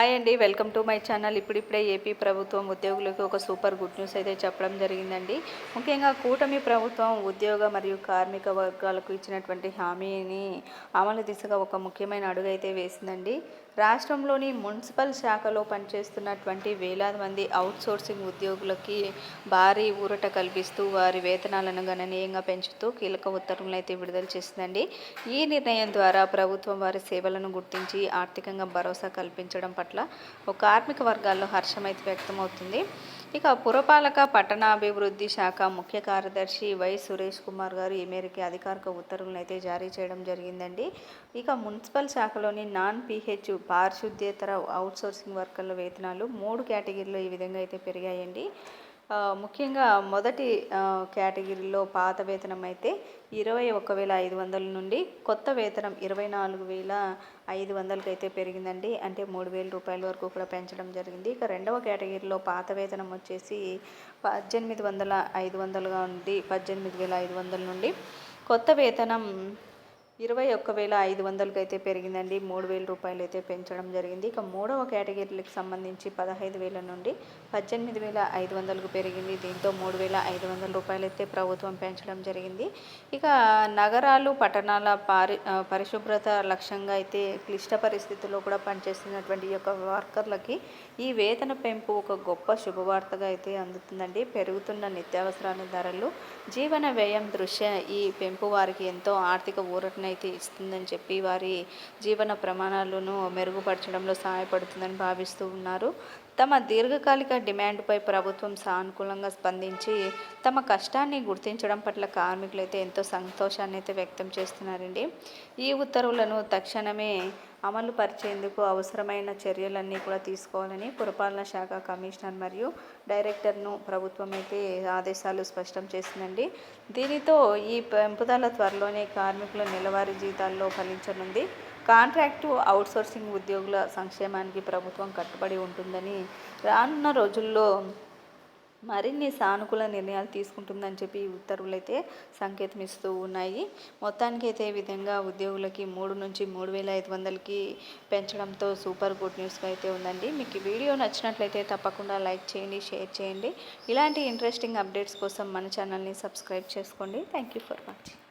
Hi అండి welcome to my channel. ఇప్పుడిప్పుడే AP ప్రభుత్వం ఉద్యోగులకు ఒక సూపర్ గుడ్ న్యూస్ అయితే చెప్పడం జరిగిందండి. ముఖ్యంగా కూటమి ప్రభుత్వం ఉద్యోగ మరియు కార్మిక వర్గాలకు ఇచ్చినటువంటి హామీని అమలు దిశగా ఒక ముఖ్యమైన అడుగు అయితే వేసిందండి. రాష్ట్రంలోని మున్సిపల్ శాఖలో పనిచేస్తున్నటువంటి వేలాది మంది అవుట్సోర్సింగ్ ఉద్యోగులకి భారీ ఊరట కల్పిస్తూ వారి వేతనాలను గణనీయంగా పెంచుతూ కీలక ఉత్తర్వులను అయితే విడుదల చేసిందండి. ఈ నిర్ణయం ద్వారా ప్రభుత్వం వారి సేవలను గుర్తించి ఆర్థికంగా భరోసా కల్పించడం పట్ల ఒక కార్మిక వర్గాల్లో హర్షం అయితే వ్యక్తమవుతుంది. ఇక పురపాలక పట్టణాభివృద్ధి శాఖ ముఖ్య కార్యదర్శి వై సురేష్ కుమార్ గారు ఈ మేరకు అధికారిక ఉత్తర్వులను అయితే జారీ చేయడం జరిగిందండి. ఇక మున్సిపల్ శాఖలోని నాన్ పిహెచ్ పారిశుద్ధ్యేతర అవుట్సోర్సింగ్ వర్కర్ల వేతనాలు మూడు కేటగిరీలో ఈ విధంగా అయితే పెరిగాయండి. ముఖ్యంగా మొదటి కేటగిరీలో పాత వేతనం అయితే ఇరవై ఒక వేల ఐదు వందల నుండి కొత్త వేతనం ఇరవై నాలుగు వేల ఐదు వందలకి అయితే పెరిగిందండి. అంటే మూడు వేల రూపాయల వరకు కూడా పెంచడం జరిగింది. ఇక రెండవ కేటగిరీలో పాత వేతనం వచ్చేసి పద్దెనిమిది వందల ఐదు వందలుగా ఉంది పద్దెనిమిది వేల ఐదు వందల నుండి కొత్త వేతనం ఇరవై ఒక్క వేల ఐదు వందలకి అయితే పెరిగిందండి. మూడు వేల రూపాయలు అయితే పెంచడం జరిగింది. ఇక మూడవ కేటగిరీలకు సంబంధించి పదహైదు వేల నుండి పద్దెనిమిది వేల ఐదు వందలకు పెరిగింది. దీంతో మూడు వేల ఐదు వందల రూపాయలు అయితే ప్రభుత్వం పెంచడం జరిగింది. ఇక నగరాలు పట్టణాల పారి పరిశుభ్రత లక్ష్యంగా అయితే క్లిష్ట పరిస్థితుల్లో కూడా పనిచేస్తున్నటువంటి యొక్క వర్కర్లకి ఈ వేతన పెంపు ఒక గొప్ప శుభవార్తగా అయితే అందుతుందండి. పెరుగుతున్న నిత్యావసరాల ధరలు జీవన వ్యయం దృష్ట్యా ఈ పెంపు వారికి ఎంతో ఆర్థిక ఊరటన అయితే ఇస్తుందని చెప్పి వారి జీవన ప్రమాణాలను మెరుగుపరచడంలో సహాయపడుతుందని భావిస్తూ ఉన్నారు. తమ దీర్ఘకాలిక డిమాండ్పై ప్రభుత్వం సానుకూలంగా స్పందించి తమ కష్టాన్ని గుర్తించడం పట్ల కార్మికులు అయితే ఎంతో సంతోషాన్ని అయితే వ్యక్తం చేస్తున్నారండి. ఈ ఉత్తర్వులను తక్షణమే అమలు పరిచేందుకు అవసరమైన చర్యలన్నీ కూడా తీసుకోవాలని పురపాలన శాఖ కమిషనర్ మరియు డైరెక్టర్ను ప్రభుత్వం అయితే ఆదేశాలు స్పష్టం చేసిందండి. దీనితో ఈ పెంపుదల త్వరలోనే కార్మికుల నెలవారీ జీతాల్లో ఫలించనుంది. కాంట్రాక్టు అవుట్సోర్సింగ్ ఉద్యోగుల సంక్షేమానికి ప్రభుత్వం కట్టుబడి ఉంటుందని రానున్న రోజుల్లో మరిన్ని సానుకూల నిర్ణయాలు తీసుకుంటుందని చెప్పి ఈ ఉత్తర్వులు అయితే సంకేతం ఇస్తూ ఉన్నాయి. మొత్తానికి అయితే ఈ విధంగా ఉద్యోగులకి మూడు నుంచి మూడు వేల ఐదు వందలకి పెంచడంతో సూపర్ గుడ్ న్యూస్గా అయితే ఉందండి. మీకు ఈ వీడియో నచ్చినట్లయితే తప్పకుండా లైక్ చేయండి షేర్ చేయండి. ఇలాంటి ఇంట్రెస్టింగ్ అప్డేట్స్ కోసం మన ఛానల్ని సబ్స్క్రైబ్ చేసుకోండి. Thank you for watching.